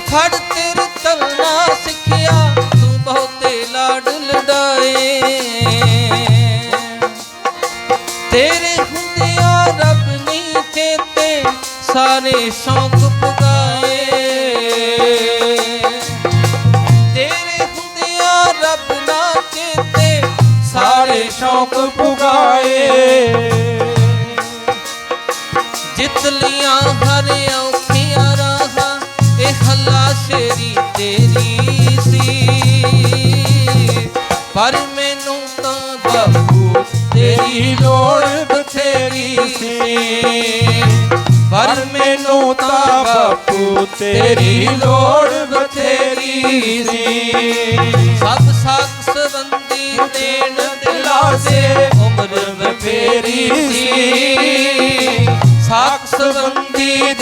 ਫੜ ਤੇਰੇ ਤਲਣਾ ਸਿੱਖਿਆ, ਤੂੰ ਬਹੁਤੇ ਲਾਡ ਲਡਾਏ। ਤੇਰੇ ਹੁੰਦਿਆਂ ਰੱਬ ਨਹੀਂ ਚੇਤੇ, ਸਾਰੇ ਸ਼ੌਕ ਪੁਗਾਏ। ਤੇਰੇ ਹੁੰਦਿਆਂ ਰੱਬ ਨਾ ਚੇਤੇ, ਸਾਰੇ ਸ਼ੌਕ ਪੁਗਾਏ। ਜਿੱਤ ਲੀਆਂ ਹਰ ਪਰ ਮੈਨੂੰ ਤਾਂ ਬਾਪੂ, ਤੇਰੀ ਲੋੜ ਬਥੇਰੀ ਸੀ। ਪਰ ਮੈਨੂੰ ਤਾਂ ਬਾਪੂ, ਤੇਰੀ ਲੋੜ ਬਥੇਰੀ ਸੀ। ਸਭ ਸਾਖ ਸੰਬੰਧੀ ਦੇਣ ਦਿਲਾ ਉਮਰ ਬਥੇਰੀ ਸੀ। ਸਾਖ ਸੰਬੰਧੀ ਦੇ